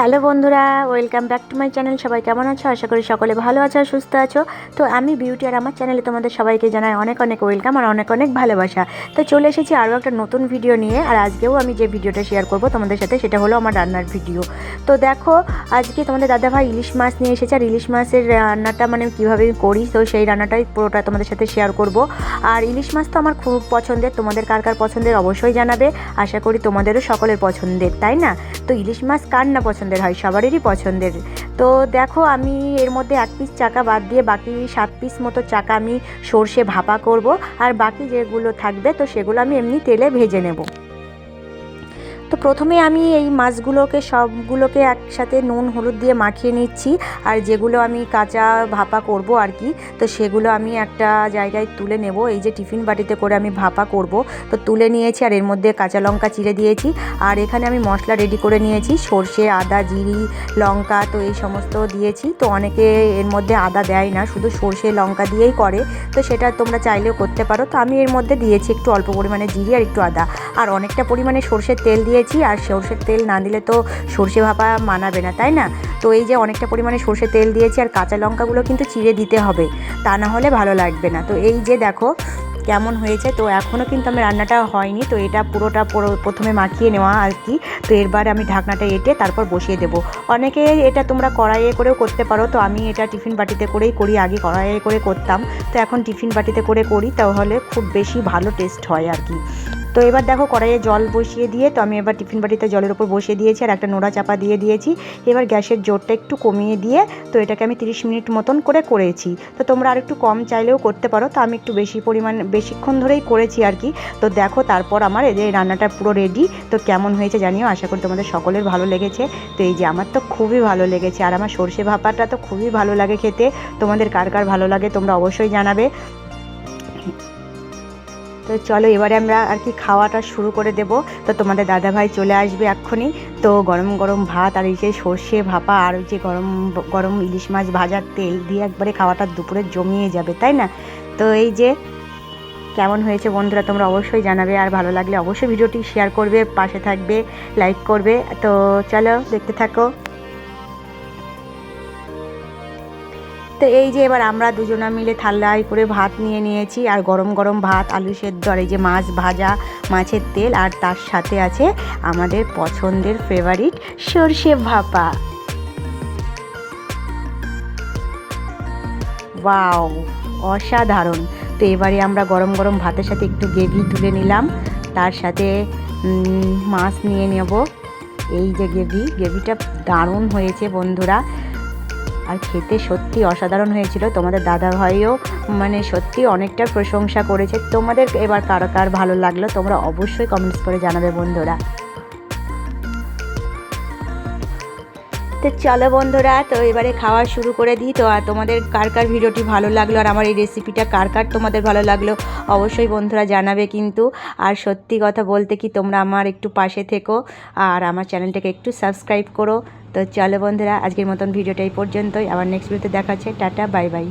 Hello বন্ধুরা, welcome back to my channel. সবাই কেমন আছো? আশা করি সকলে ভালো আছো, সুস্থ আছো। তো আমি বিউটি আর আমার চ্যানেলে তোমাদের সবাইকে জানাই অনেক অনেক ওয়েলকাম আর অনেক অনেক ভালোবাসা। তো চলে এসেছি আরও একটা নতুন ভিডিও নিয়ে, আর আজকেও আমি যে ভিডিওটা শেয়ার করব তোমাদের সাথে, সেটা হলো আমার রান্নার ভিডিও। তো দেখো, আজকে তোমাদের দাদাভাই ইলিশ মাছ নিয়ে এসেছে, আর ইলিশ মাছের রান্নাটা মানে কীভাবে করি, তো সেই রান্নাটাই পুরোটা তোমাদের সাথে শেয়ার করব। আর ইলিশ মাছ তো আমার খুব পছন্দের, তোমাদের কার কার পছন্দের অবশ্যই জানাবে। আশা করি তোমাদেরও সকলের পছন্দের, তাই না? তো ইলিশ মাছ কার না পছন্দের হয় সবারই পছন্দের। তো দেখো, আমি এর মধ্যে এক পিস চাকা বাদ দিয়ে বাকি সাত পিস মতো চাকা আমি সর্ষে ভাপা করব। আর বাকি যেগুলো থাকবে, তো সেগুলো আমি এমনি তেলে ভেজে নেব। তো প্রথমে আমি এই মাছগুলোকে, সবগুলোকে একসাথে নুন, হলুদ দিয়ে মাখিয়ে নিচ্ছি। আর যেগুলো আমি কাঁচা ভাপা করব আর কি, তো সেগুলো আমি একটা জায়গায় তুলে নেব। এই যে টিফিন বাটিতে করে আমি ভাপা করব। তো তুলে নিয়েছি আর এর মধ্যে কাঁচা লঙ্কা চিড়ে দিয়েছি। আর এখানে আমি মশলা রেডি করে নিয়েছি। সর্ষে, আদা, জিরি, লঙ্কা, তো এই সমস্ত দিয়েছি। তো অনেকে এর মধ্যে আদা দেয় না, শুধু সর্ষে, লঙ্কা দিয়েই করে। তো সেটা তোমরা চাইলেও করতে পারো। তো আমি এর মধ্যে দিয়েছি একটু অল্প পরিমাণে জিরি আর একটু আদা। আর অনেকটা পরিমাণে সর্ষের তেল দিয়েছি, আর সর্ষের তেল না দিলে তো সর্ষে ভাপা মানাবে না, তাই না? তো এই যে অনেকটা পরিমাণে সর্ষের তেল দিয়েছি, আর কাঁচা লঙ্কাগুলো কিন্তু চিড়ে দিতে হবে, তা না হলে ভালো লাগবে না। তো এই যে দেখো কেমন হয়েছে, তো এখনও কিন্তু আমি রান্নাটা হয়নি, তো এটা পুরোটা পুরো, প্রথমে মাখিয়ে নেওয়া আর কি। তো এরবার আমি ঢাকনাটা এঁটে তারপর বসিয়ে দেবো। অনেকে এটা তোমরা কড়াইয়ে করেও করতে পারো, তো আমি এটা টিফিন বাটিতে করেই করি, আগে কড়াইয়ে করে করতাম। তো এখন টিফিন বাটিতে করে করি, তাহলে খুব বেশি ভালো টেস্ট হয় আর কি। তো এবার দেখো কড়াইয়ে জল বসিয়ে দিয়ে, তো আমি এবার টিফিন বাটিতে জলের উপর বসিয়ে দিয়েছি আর একটা নোড়া চাপা দিয়ে দিয়েছি। এবার গ্যাসের জোরটা একটু কমিয়ে দিয়ে, তো এটাকে আমি 30 মিনিট মতন করে করেছি। তো তোমরা আর একটু কম চাইলেও করতে পারো, তো আমি একটু বেশি পরিমাণ, বেশিক্ষণ ধরেই করেছি আর কি। তো দেখো তারপর আমার এই যে রান্নাটা পুরো রেডি তো কেমন হয়েছে জানিও, আশা করি তোমাদের সকলের ভালো লেগেছে। তো এই যে আমার তো খুবই ভালো লেগেছে, আর আমার সর্ষে ভাপাটা তো খুবই ভালো লাগে খেতে। তোমাদের কার কার ভালো লাগে তোমরা অবশ্যই জানাবে। তো চলো এবারে আমরা আর কি খাওয়াটা শুরু করে দেব। তো তোমাদের দাদাভাই চলে আসবে এক্ষুনি। তো গরম গরম ভাত আর এই যে সর্ষে ভাপা আর ওই যে গরম গরম ইলিশ মাছ ভাজার তেল দিয়ে একবারে খাওয়াটা দুপুরে জমিয়ে যাবে, তাই না? তো এই যে কেমন হয়েছে বন্ধুরা তোমরা অবশ্যই জানাবে। আর ভালো লাগলে অবশ্যই ভিডিওটি শেয়ার করবে, পাশে থাকবে লাইক করবে। তো চলো দেখতে থাকো। তো এই যে এবার আমরা দুজনা মিলে থাল্লায় করে ভাত নিয়ে নিয়েছি, আর গরম গরম ভাত, আলু সেদ্ধ, আর এই যে মাছ ভাজা, মাছের তেল, আর তার সাথে আছে আমাদের পছন্দের ফেভারিট সর্ষে ভাপা। ওয়াও অসাধারণ। তো এবারে আমরা গরম গরম ভাতের সাথে একটু গ্রেভি তুলে নিলাম, তার সাথে মাছ নিয়ে নেব। এই যে গ্রেভি, গ্রেভিটা দারুণ হয়েছে বন্ধুরা। আর খেতে সত্যি অসাধারণ হয়েছিল। তোমাদের দাদা ভাইও মানে সত্যি অনেকটা প্রশংসা করেছে। তোমাদের এবার কার কার ভালো লাগল তোমরা অবশ্যই কমেন্টস করে জানাবে বন্ধুরা। তো চলো বন্ধুরা, তো এবারে খাওয়া শুরু করে দিই। তো আর তোমাদের কার কার ভিডিওটি ভালো লাগল আর আমার এই রেসিপিটা কার কার তোমাদের ভালো লাগল অবশ্যই বন্ধুরা জানাবে কিন্তু। আর সত্যি কথা বলতে কি তোমরা আমার একটু পাশে থেকো আর আমার চ্যানেলটাকে একটু সাবস্ক্রাইব করো। তো চলো বন্ধুরা, আজকের মতন ভিডিওটা এই পর্যন্তই। আবার নেক্সট ভিডিওতে দেখা হচ্ছে টাটা বাই বাই